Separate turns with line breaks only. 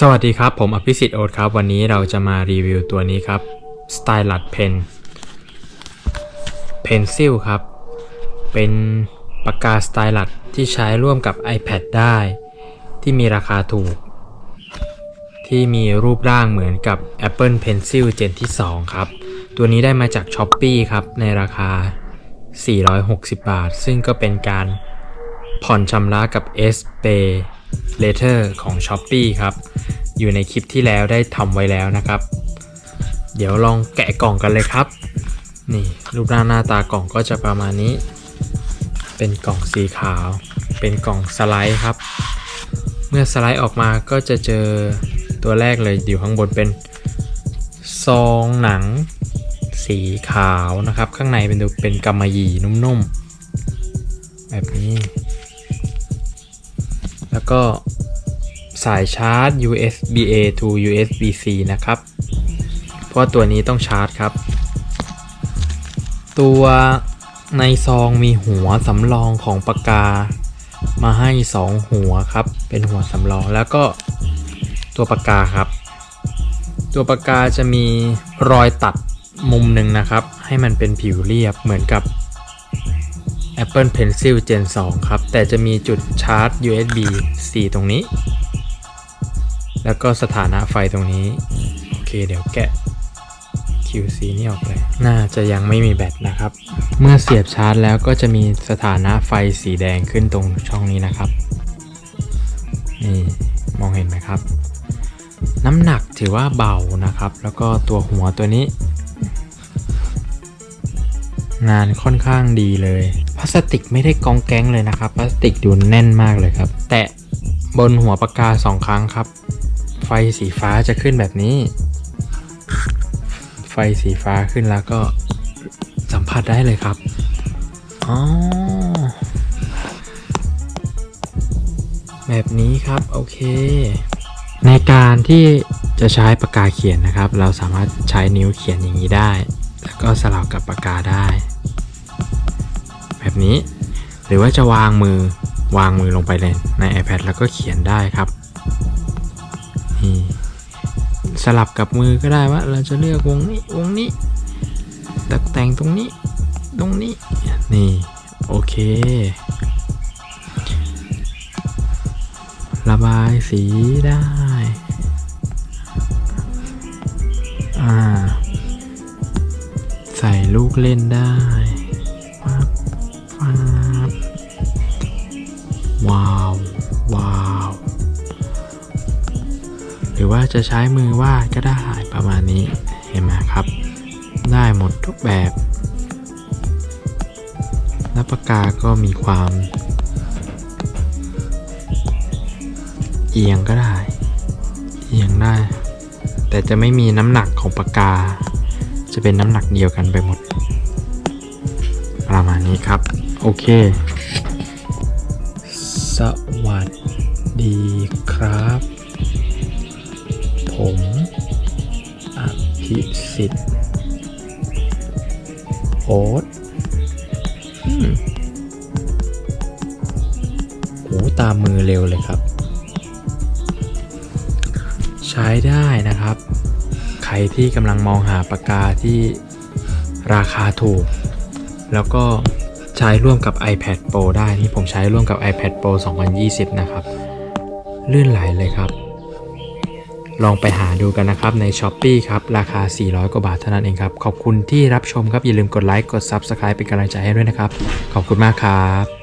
สวัสดีครับ ผมอภิสิทธิ์โอ๊ตครับ วันนี้เราจะมารีวิวตัวนี้ครับ Stylus Pen Pencil ครับ เป็นปากกา Stylus ที่ใช้ร่วมกับ iPad ได้ ที่มีราคาถูก ที่มีรูปร่างเหมือนกับ Apple Pencil Gen ที่ 2 ครับ ตัวนี้ได้มาจาก s h อ p e e ครับ ในราคา 460 บาท ซึ่งก็เป็นการผ่อนชำระกับ S Pay Later ของ s h อ p e e ครับ อยู่ในคลิปที่แล้วได้ทำไว้แล้วนะครับ เดี๋ยวลองแกะกล่องกันเลยครับ นี่รูปร่างหน้าตากล่องก็จะประมาณนี้ เป็นกล่องสีขาว เป็นกล่องสไลด์ครับ เมื่อสไลด์ออกมาก็จะเจอตัวแรกเลยอยู่ข้างบนเป็นซองหนัง สีขาวนะครับ ข้างในเป็นดูเป็นกำมะหยี่นุ่มๆ แบบนี้ แล้วก็สายชาร์จ USB A to USB C นะครับ เพราะว่าตัวนี้ต้องชาร์จครับ ตัวในซองมีหัวสำรองของปากกา มาให้ 2 หัวครับ เป็นหัวสำรองแล้วก็ตัวปากกาครับ ตัวปากกาจะมีรอยตัด มุมหนึ่งนะครับ ให้มันเป็นผิวเรียบเหมือนกับ Apple Pencil Gen 2 ครับ แต่จะมีจุดชาร์จ USB C ตรงนี้ แล้วก็สถานะไฟตรงนี้ โอเคเดี๋ยวแกะ QC นี่ออกเลย น่าจะยังไม่มีแบตนะครับ เมื่อเสียบชาร์จแล้วก็จะมีสถานะไฟสีแดงขึ้นตรงช่องนี้นะครับ นี่มองเห็นไหมครับ น้ำหนักถือว่าเบานะครับ แล้วก็ตัวหัวตัวนี้ งานค่อนข้างดีเลย พลาสติกไม่ได้กองแก๊งเลยนะครับพลาสติกดูแน่นมากเลยครับ แตะบนหัวปากกาสองครั้งครับ ไฟสีฟ้าจะขึ้นแบบนี้ ไฟสีฟ้าขึ้นแล้วก็สัมผัสได้เลยครับอ๋อแบบนี้ครับโอเค ในการที่จะใช้ปากกาเขียนนะครับ เราสามารถใช้นิ้วเขียนอย่างนี้ได้ แล้วก็สลับกับปากกาได้ นี้ หรือว่าจะวางมือวางมือลงไปเลยใน iPad แล้วก็เขียนได้ครับนี่สลับกับมือก็ได้ว่า เราจะเลือกวงนี้วงนี้ตกแต่งตรงนี้ตรงนี้นี่โอเค ระบายสีได้อ่าใส่ลูกเล่นได้ รือว่าจะใช้มือวาดก็ได้ประมาณนี้เห็นไหมครับ ได้หมดทุกแบบและปากกาก็มีความ เอียงก็ได้ เอียงได้ แต่จะไม่มีน้ำหนักของปากกา จะเป็นน้ำหนักเดียวกันไปหมด ประมาณนี้ครับ โอเค สวัสดีครับ อภิสิทธิ์โอ๊ตอืมโหตามมือเร็วเลยครับ ใช้ได้นะครับ ใครที่กำลังมองหาปากกาที่ราคาถูก แล้วก็ใช้ร่วมกับ iPad Pro ได้ นี่ผมใช้ร่วมกับ iPad Pro 2020 นะครับ ลื่นไหลเลยครับ ลองไปหาดูกันนะครับใน s h อ p e e ครับ ราคา 400 กว่าบาทเท่านั้นเองครับ ขอบคุณที่รับชมครับ อย่าลืมกดไลค์กด Subscribe เป็นกำลังใจให้ด้วยนะครับ ขอบคุณมากครับ